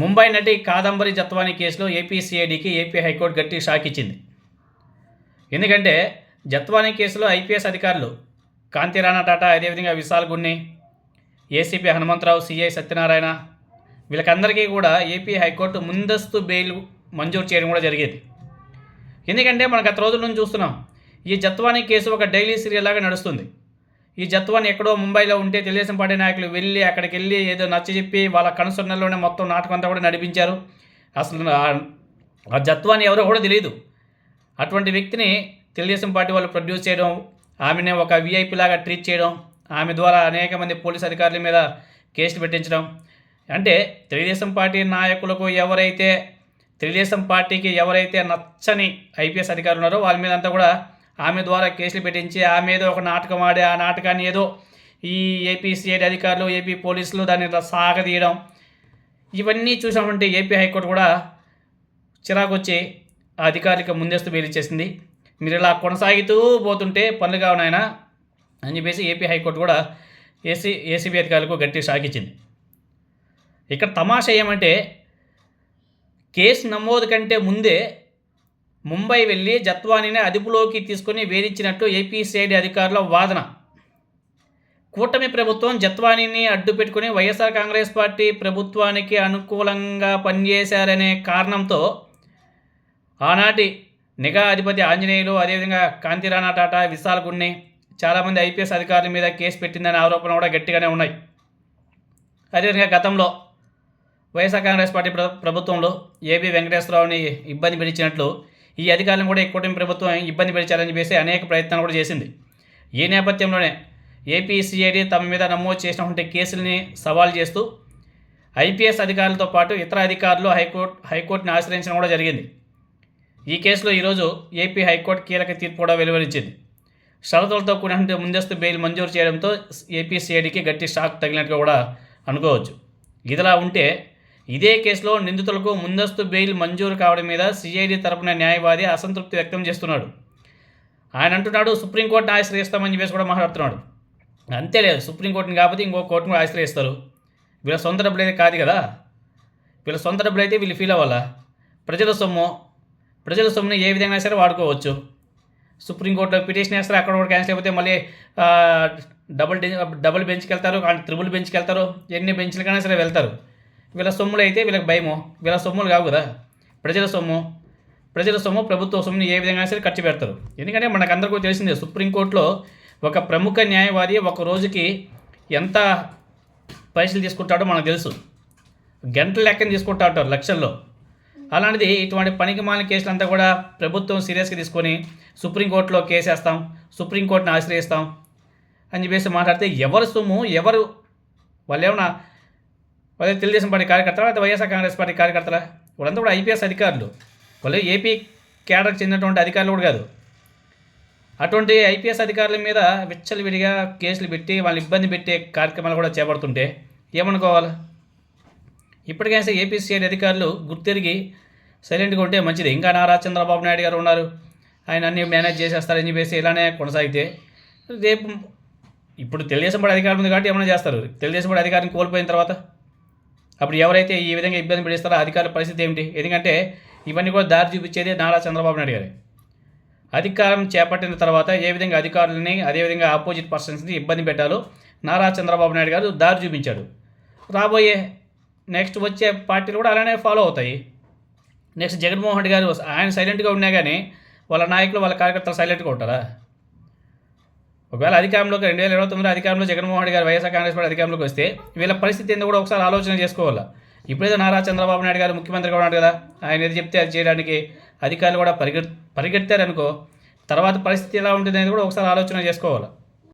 ముంబై నటి కాదంబరి జత్వానీ కేసులో ఏపీసీఐడికి ఏపీ హైకోర్టు గట్టి షాక్ ఇచ్చింది ఎందుకంటే జత్వానీ కేసులో ఐపీఎస్ అధికారులు కాంతి రాణా టాటా అదేవిధంగా విశాల్ గున్ని ఏసీపీ హనుమంతరావు సిఐ సత్యనారాయణ వీళ్ళకందరికీ కూడా ఏపీ హైకోర్టు ముందస్తు బెయిల్ మంజూరు చేయడం కూడా జరిగేది. ఎందుకంటే మనం గత రోజుల నుంచి చూస్తున్నాం ఈ జత్వానీ కేసు ఒక డైలీ సీరియల్ లాగా నడుస్తుంది. ఈ జత్వాన్ని ఎక్కడో ముంబైలో ఉంటే తెలుగుదేశం పార్టీ నాయకులు వెళ్ళి అక్కడికి వెళ్ళి ఏదో నచ్చ చెప్పి వాళ్ళ కనుసన్నల్లోనే మొత్తం నాటకం అంతా కూడా నడిపించారు. అసలు ఆ- ఆ జత్వాని ఎవరో కూడా తెలియదు. అటువంటి వ్యక్తిని తెలుగుదేశం పార్టీ వాళ్ళు ప్రొడ్యూస్ చేయడం ఆమెనే ఒక విఐపి లాగా ట్రీట్ చేయడం ఆమె ద్వారా అనేక మంది పోలీస్ అధికారుల మీద కేసులు పెట్టించడం. అంటే తెలుగుదేశం పార్టీ నాయకులకు ఎవరైతే తెలుగుదేశం పార్టీకి ఎవరైతే నచ్చని ఐపీఎస్ అధికారులు ఉన్నారో వాళ్ళ మీద అంతా కూడా ఆమె ద్వారా కేసులు పెట్టించి ఆమె ఏదో ఒక నాటకం ఆడి ఆ నాటకాన్ని ఏదో ఈ ఏపీ సిఐడి అధికారులు ఏపీ పోలీసులు దాన్ని సాగదీయడం. ఇవన్నీ చూసామంటే ఏపీ హైకోర్టు కూడా చిరాకు వచ్చి ఆ అధికారులకు ముందస్తు బెయిల్ ఇచ్చేసింది. మీరు ఇలా కొనసాగుతూ పోతుంటే పనులు కావునాయన అని చెప్పేసి ఏపీ హైకోర్టు కూడా ఏసీ ఏసీబీ అధికారులకు గట్టి సాగించింది ఇక్కడ తమాషా ఏమంటే కేసు నమోదు కంటే ముందే ముంబై వెళ్ళి జత్వానీని అదుపులోకి తీసుకుని వేధించినట్టు ఏపీ సిఐడి అధికారుల వాదన. కూటమి ప్రభుత్వం జత్వానీని అడ్డు పెట్టుకుని వైఎస్ఆర్ కాంగ్రెస్ పార్టీ ప్రభుత్వానికి అనుకూలంగా పనిచేశారనే కారణంతో ఆనాటి నిఘా అధిపతి ఆంజనేయులు అదేవిధంగా కాంతిరాణా టాటా విశాల్ గుణ్ణి చాలామంది ఐపీఎస్ అధికారుల మీద కేసు పెట్టిందనే ఆరోపణ కూడా గట్టిగానే ఉన్నాయి. అదేవిధంగా గతంలో వైఎస్ఆర్ కాంగ్రెస్ పార్టీ ప్ర ప్రభుత్వంలో ఏపీ వెంకటేశ్వరరావుని ఇబ్బంది పెంచినట్లు ఈ అధికారులను కూడా ఈ కూటమి ప్రభుత్వం ఇబ్బంది పెంచాలని చెప్పేసి అనేక ప్రయత్నాలు కూడా చేసింది. ఈ నేపథ్యంలోనే ఏపీసీఐడి తమ మీద నమోదు చేసినటువంటి కేసుల్ని సవాల్ చేస్తూ ఐపీఎస్ అధికారులతో పాటు ఇతర అధికారులు హైకోర్టు హైకోర్టుని ఆశ్రయించడం కూడా జరిగింది. ఈ కేసులో ఈరోజు ఏపీ హైకోర్టు కీలక తీర్పు కూడా వెలువరించింది. షరతులతో కూడినటువంటి ముందస్తు బెయిల్ మంజూరు చేయడంతో ఏపీసీఐడికి గట్టి షాక్ తగిలినట్టుగా కూడా అనుకోవచ్చు. ఇదిలా ఉంటే ఇదే కేసులో నిందితులకు ముందస్తు బెయిల్ మంజూరు కావడం మీద సిఐడి తరపున న్యాయవాది అసంతృప్తి వ్యక్తం చేస్తున్నాడు. ఆయన అంటున్నాడు సుప్రీంకోర్టును ఆశ్రయిస్తామని చెప్పేసి కూడా మాట్లాడుతున్నాడు. అంతేలేదు సుప్రీంకోర్టుని కాకపోతే ఇంకో కోర్టును కూడా ఆశ్రయిస్తారు. వీళ్ళ సొంత డబ్బులు అయితే కాదు కదా? వీళ్ళ సొంత డబ్బులు అయితే వీళ్ళు ఫీల్ అవ్వాలా? ప్రజల సొమ్ము ప్రజల సొమ్ముని ఏ విధంగా సరే వాడుకోవచ్చు. సుప్రీంకోర్టులో పిటిషన్ వేస్తారు అక్కడ కూడా క్యాన్సిల్ అయిపోతే మళ్ళీ డబుల్ డబుల్ బెంచ్కి వెళ్తారు కానీ త్రిబుల్ బెంచ్కి వెళ్తారు ఎన్ని బెంచ్లకైనా సరే వెళ్తారు. వీళ్ళ సొమ్ములు అయితే వీళ్ళకి భయము? వీళ్ళ సొమ్ములు కావు కదా. ప్రజల సొమ్ము. ప్రజల సొమ్ము ప్రభుత్వ సొమ్ముని ఏ విధంగా సరే ఖర్చు పెడతారు. ఎందుకంటే మనకందరికీ తెలిసిందే సుప్రీంకోర్టులో ఒక ప్రముఖ న్యాయవాది ఒక రోజుకి ఎంత పైసలు తీసుకుంటాడో మనకు తెలుసు. గంటల లెక్కన తీసుకుంటా ఉంటారు లక్షల్లో. అలాంటిది ఇటువంటి పనికి మాలిన కేసులంతా కూడా ప్రభుత్వం సీరియస్గా తీసుకొని సుప్రీంకోర్టులో కేసేస్తాం సుప్రీంకోర్టుని ఆశ్రయిస్తాం అని చెప్పేసి మాట్లాడితే ఎవరు సొమ్ము ఎవరు వాళ్ళు ఏమన్నా వాళ్ళే తెలుగుదేశం పార్టీ కార్యకర్తలు లేదా వైఎస్ఆర్ కాంగ్రెస్ పార్టీ కార్యకర్తల? వాళ్ళంతా కూడా ఐపీఎస్ అధికారులు. వాళ్ళు ఏపీ కేడర్కి చెందినటువంటి అధికారులు కూడా కాదు. అటువంటి ఐపీఎస్ అధికారుల మీద విచ్చలవిడిగా కేసులు పెట్టి వాళ్ళని ఇబ్బంది పెట్టే కార్యక్రమాలు కూడా చేపడుతుంటే ఏమనుకోవాలి? ఇప్పటికైనా సరే ఏపీసీఐడి అధికారులు గుర్తిరిగి సైలెంట్గా ఉంటే మంచిది. ఇంకా నారా చంద్రబాబు నాయుడు గారు ఉన్నారు. ఆయన అన్ని మేనేజ్ చేసేస్తారని చెప్పేసి ఇలానే కొనసాగితే రేపు ఇప్పుడు తెలుగుదేశం పార్టీ అధికారం ఉంది కాబట్టి ఏమైనా చేస్తారు. తెలుగుదేశం పార్టీ అధికారం కోల్పోయిన తర్వాత అప్పుడు ఎవరైతే ఈ విధంగా ఇబ్బంది పెడిస్తారో అధికారుల పరిస్థితి ఏమిటి? ఎందుకంటే ఇవన్నీ కూడా దారి చూపించేది నారా చంద్రబాబు నాయుడు గారు. అధికారం చేపట్టిన తర్వాత ఏ విధంగా అధికారులని అదేవిధంగా ఆపోజిట్ పర్సన్స్ని ఇబ్బంది పెట్టాలో నారా చంద్రబాబు నాయుడు గారు దారి చూపించాడు. రాబోయే నెక్స్ట్ వచ్చే పార్టీలు కూడా అలానే ఫాలో అవుతాయి. నెక్స్ట్ జగన్మోహన్ రెడ్డి గారు ఆయన సైలెంట్గా ఉన్నా కానీ వాళ్ళ నాయకులు వాళ్ళ కార్యకర్తలు సైలెంట్గా ఉంటారా? ఒకవేళ అధికారంలోకి రెండు వేల ఇరవై తొమ్మిదిలో అధికారంలో జగన్మోహన్ రెడ్డి గారు వైఎస్ఆర్ కాంగ్రెస్ పార్టీ అధికారంలోకి వస్తే వీళ్ళ పరిస్థితి ఏందో కూడా ఒకసారి ఆలోచన చేసుకోవాలి? ఇప్పుడేదో నారా చంద్రబాబు నాయుడు గారు ముఖ్యమంత్రి కూడా ఉన్నారు కదా ఆయన ఏది చెప్తే అది చేయడానికి అధికారులు కూడా పరిగె పరిగెత్తారనుకో తర్వాత పరిస్థితి ఎలా ఉంటుంది అనేది కూడా ఒకసారి ఆలోచన చేసుకోవాలి?